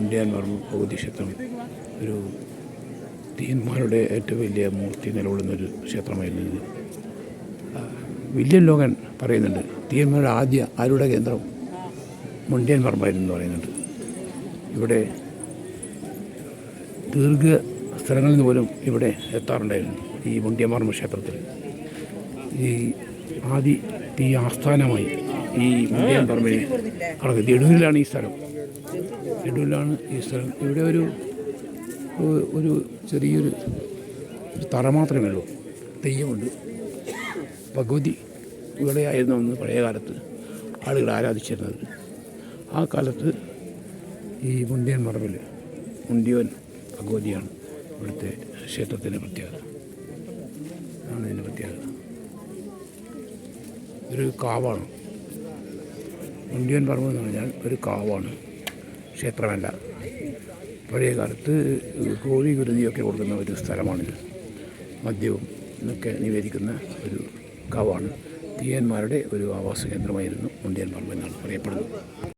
Indian Varma ഭൗതി ക്ഷേത്രം ഒരു തീയന്മാരുടെ ഏറ്റവും വലിയ മൂർത്തി നിലകൊള്ളുന്നൊരു ക്ഷേത്രമായിരുന്നു ഇത്. വില്യം ലോകൻ പറയുന്നുണ്ട് തീയന്മാരുടെ ആദ്യ ആരുടെ കേന്ദ്രം? മുണ്ടിയൻ പറമ്പായിരുന്നു എന്ന് പറയുന്നുണ്ട്. ഇവിടെ ദീർഘ സ്ഥലങ്ങളിൽ നിന്ന് പോലും ഇവിടെ എത്താറുണ്ടായിരുന്നു ഈ മുണ്ടിയമ്പറമ്പ് ക്ഷേത്രത്തിൽ. ഈ ആദി ഈ ആസ്ഥാനമായി ഈ മുണ്ടിയൻ പറമ്പിനെ കണക്ക് എടൂരിലാണ് ഈ സ്ഥലം. എടൂരിലാണ് ഈ സ്ഥലം. ഇവിടെ ഒരു ഒരു ചെറിയൊരു തറ മാത്രമേ ഉള്ളൂ. തെയ്യമുണ്ട്. ഭഗവതി ഇവിടെയായിരുന്നു അന്ന് പഴയ കാലത്ത് ആളുകൾ ആരാധിച്ചിരുന്നത്. ആ കാലത്ത് ഈ മുണ്ടിയൻ മറവിൽ മുണ്ടിയോൻ ഭഗവതിയാണ് ഇവിടുത്തെ ക്ഷേത്രത്തിന്റെ പ്രത്യേകത. ആണ് ഇതിന്റെ പ്രത്യേകത. ഒരു കാവാണ്. മുണ്ടിയൻ പറമ്പ് എന്ന് പറഞ്ഞാൽ ഒരു കാവാണ്. ക്ഷേത്രമല്ല. പഴയ കാലത്ത് കോഴി കുരുതിയൊക്കെ കൊടുക്കുന്ന ഒരു സ്ഥലമാണിത്. മദ്യവും എന്നൊക്കെ നിവേദിക്കുന്ന ഒരു കാവാണ് തീയന്മാരുടെ ഒരു ആവാസ കേന്ദ്രമായിരുന്നു മുണ്ടിയൻ പറമ്പ് എന്നാണ് പറയപ്പെടുന്നത്.